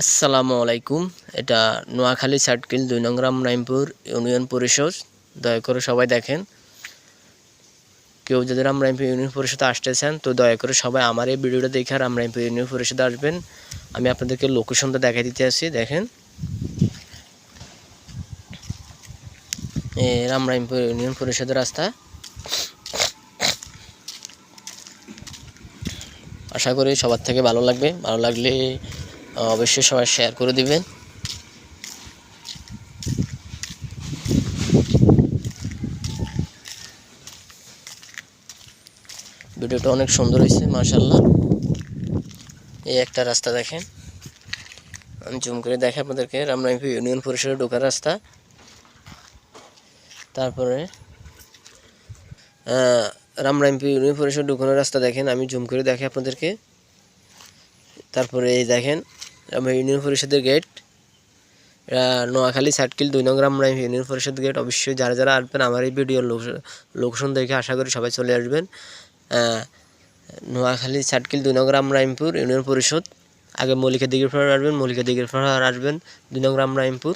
আসসালামু আলাইকুম। এটা নোয়াখালী সার্কিল দুই নং রামরাইমপুর ইউনিয়ন পরিষদ। দয়া করে সবাই দেখেন। কেউ যদি রামরাইমপুর ইউনিয়ন পরিষদে আসতে চান, তো দয়া করে সবাই আমার এই ভিডিওটা দেখে রামরাইমপুর ইউনিয়ন পরিষদে আসবেন। আমি আপনাদেরকে লোকেশনটা দেখাই দিতে আসি, দেখেন। রামরাইমপুর ইউনিয়ন পরিষদের রাস্তা। আশা করি সবার থেকে ভালো লাগবে। ভালো লাগলে অবশ্যই সবাই শেয়ার করে দিবেন। ভিডিওটা অনেক সুন্দর হয়েছে মার্শাল্লাহ এই একটা রাস্তা দেখেন। আমি জুম করে দেখে আপনাদেরকে, রামনাইপুর ইউনিয়ন পরিষদের ঢোকার রাস্তা। তারপরে রামরাইমপুর ইউনিয়ন পরিষদ ঢুকানোর রাস্তা দেখেন, আমি জুম করে দেখে আপনাদেরকে। তারপরে এই দেখেন আমার ইউনিয়ন পরিষদের গেট এটা নোয়াখালী কিল দুই নং আমরা ইউনিয়ন পরিষদ গেট অবশ্যই যারা যারা আসবেন, আমার এই ভিডিওর লোকেশন দেখে আশা করি সবাই চলে আসবেন। নোয়াখালী কিল দুই নং রামপুর ইউনিয়ন পরিষদ। আগে মল্লিকা দিঘির পাড়া আসবেন মল্লিকা দিঘির পাড়া আসবেন দুই নং রামরাইমপুর